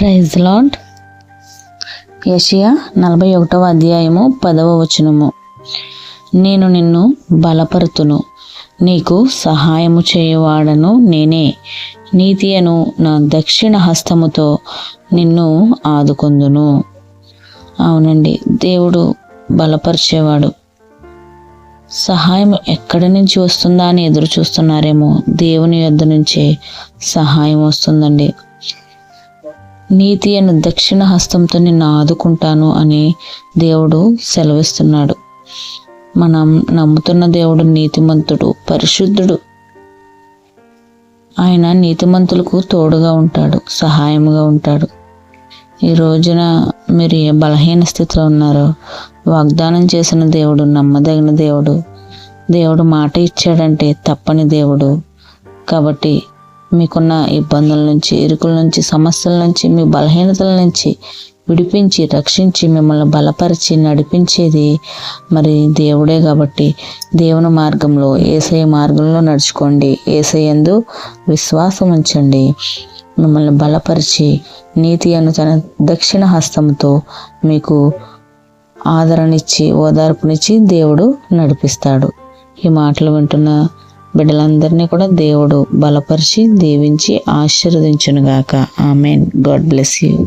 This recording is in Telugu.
ప్రైజ్ లాడ్ యషియా నలభై ఒకటవ అధ్యాయము పదవ వచనము. నేను నిన్ను బలపరుతును. నీకు సహాయము చేయవాడను నేనే. నీతి అను నా దక్షిణ హస్తముతో నిన్ను ఆదుకొందును. అవునండి దేవుడు బలపరిచేవాడు. సహాయం ఎక్కడి నుంచి వస్తుందా అని ఎదురు చూస్తున్నారేమో దేవుని యొద్ద నుంచే సహాయం వస్తుందండి. నీతి అని దక్షిణ హస్తంతో నిన్ను ఆదుకుంటాను అని దేవుడు సెలవిస్తున్నాడు. మనం నమ్ముతున్న దేవుడు నీతిమంతుడు పరిశుద్ధుడు. ఆయన నీతిమంతులకు తోడుగా ఉంటాడు సహాయముగా ఉంటాడు. ఈ రోజున మీరు ఏ బలహీన స్థితిలో ఉన్నారో వాగ్దానం చేసిన దేవుడు నమ్మదగిన దేవుడు దేవుడు మాట ఇచ్చాడంటే తప్పని దేవుడు. కాబట్టి మీకున్న ఇబ్బందుల నుంచి ఇరుకుల నుంచి సమస్యల నుంచి మీ బలహీనతల నుంచి విడిపించి రక్షించి మిమ్మల్ని బలపరిచి నడిపించేది మరి దేవుడే కాబట్టి దేవుని మార్గంలో ఏసఐ మార్గంలో నడుచుకోండి. ఏసయ్యందు విశ్వాసం ఉంచండి. మిమ్మల్ని బలపరిచి నీతి అను తన దక్షిణ హస్తంతో మీకు ఆదరణిచ్చి ఓదార్పునిచ్చి దేవుడు నడిపిస్తాడు. ఈ మాటలు వింటున్న బిడ్డలందరినీ కూడా దేవుడు బలపరిచి దీవించి ఆశీర్వదించునుగాక. ఆమెన్. God bless you.